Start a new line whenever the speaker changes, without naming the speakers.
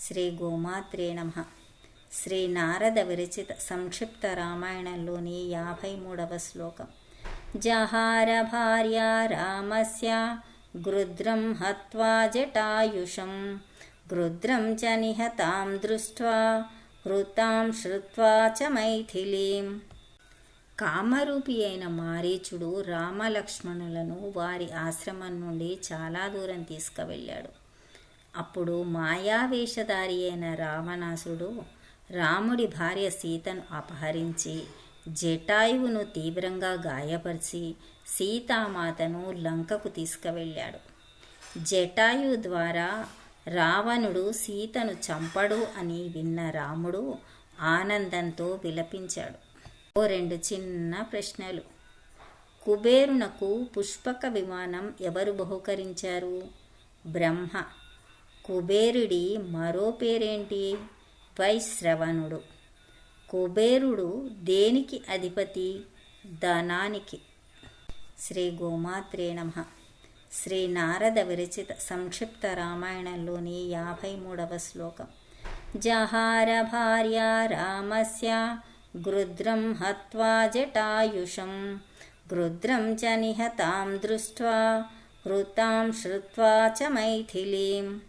శ్రీ గోమాత్రే నమ. శ్రీ నారద విరచిత సంక్షిప్త రామాయణంలోని యాభై మూడవ శ్లోకం. జహార భార్య రామస్య గృద్రం హత్వా జటాయుషం. గృద్రం చ నిహతాం దృష్ట్వా హృతాం శ్రుత్వా చ మైథిలీం. కామరూపి అయిన మారీచుడు రామలక్ష్మణులను వారి ఆశ్రమం నుండి చాలా దూరం తీసుకువెళ్ళాడు. అప్పుడు మాయావేషధారి అయిన రావణాసుడు రాముడి భార్య సీతను అపహరించి జటాయువును తీవ్రంగా గాయపరిచి సీతామాతను లంకకు తీసుకువెళ్ళాడు. జటాయు ద్వారా రావణుడు సీతను చంపడు అని విన్న రాముడు ఆనందంతో విలపించాడు. ఓ రెండు చిన్న ప్రశ్నలు. కుబేరునకు పుష్పక విమానం ఎవరు బహుకరించారు? బ్రహ్మ. కుబేరుడి మరో పేరేంటి? వైశ్రవణుడు. కుబేరుడు దేనికి అధిపతి? ధనానికి. శ్రీ గోమాత్రే నమ. శ్రీ నారద విరచిత సంక్షిప్త రామాయణంలోని యాభై మూడవ శ్లోకం. జహార భార్య రామస్య గృద్రం హత్వా జటాయుషం. గృద్రం చ నిహతాం దృష్ట్వా హృతాం శ్రుత్వా చ మైథిలీం.